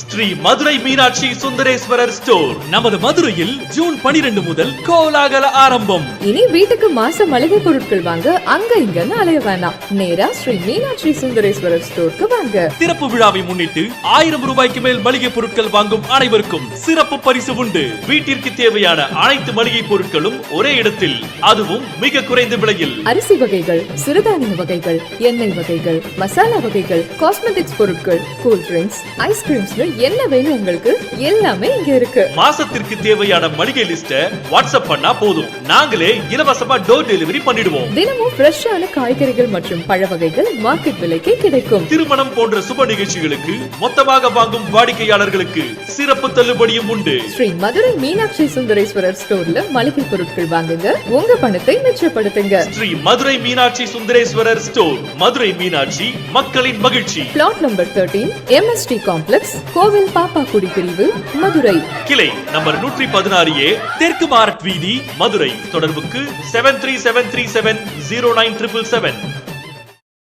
Sri Madurai Meenakshi Sundareswarar store. நமது மதுரையில் June பனிரெண்டு முதல் கோலாகல ஆரம்பம். இனி வீட்டுக்கு மாச மளிகை பொருட்கள் வாங்க அங்க இங்கன்னு அலைய வேணாம். நேரா ஸ்ரீ மீனாட்சி சுந்தரேஸ்வரர் ஸ்டோருக்கு வாங்க. திறப்பு விழாவை முன்னிட்டு ஆயிரம் ரூபாய்க்கு மேல் மளிகை பொருட்கள் வாங்கும் அனைவருக்கும் சிறப்பு பரிசு உண்டு. வீட்டிற்கு தேவையான அனைத்து மளிகை பொருட்களும் ஒரே இடத்தில். அதுவும் மிக குறைந்த விலையில். அரிசி வகைகள் சிறுதானிய வகைகள் எண்ணெய் வகைகள் மசாலா வகைகள் காஸ்மெட்டிக்ஸ் பொருட்கள் கூல் ட்ரிங்க்ஸ் ஐஸ்கிரீம்ஸ்னு என்ன வேணும் உங்களுக்கு? எல்லாமே இங்க இருக்கு. மாசத்திற்கு தேவையான மளிகை லிஸ்ட வாட்ஸ்அப் பண்ணா போதும். நாங்களே இலவசமா டோர் டெலிவரி பண்ணிடுவோம். தினமும் ஃப்ரெஷ்ஷான காய்கறிகள் மற்றும் பழ வகைகள் மார்க்கெட் விலைக்கே கிடைக்கும். திருமணம் போன்ற சுப நிகழ்ச்சிகளுக்கு மொத்தமாக வாங்கும் வாடிக்கையாளர்களுக்கு சிறப்பு தள்ளுபடியும் உண்டு. ஸ்ரீ மதுரை மீனாட்சி சுந்தரேஸ்வரர் ஸ்டோர்ல மளிகை பொருட்கள் வாங்குங்க. உங்க பணத்தை மிச்சப்படுத்துங்க. ஸ்ரீ மதுரை மீனாட்சி சுந்தரேஸ்வரர் ஸ்டோர் மதுரை மீனாட்சி மக்களின் மகிழ்ச்சி. Plot number thirteen MST complex கோவில் பாப்பாக்குடி பிரிவு மதுரை. கிளை நம்பர் நூற்றி பதினாறு ஏ தெற்கு மாரட் வீதி மதுரை. தொடர்புக்கு seven three seven three seven zero nine triple seven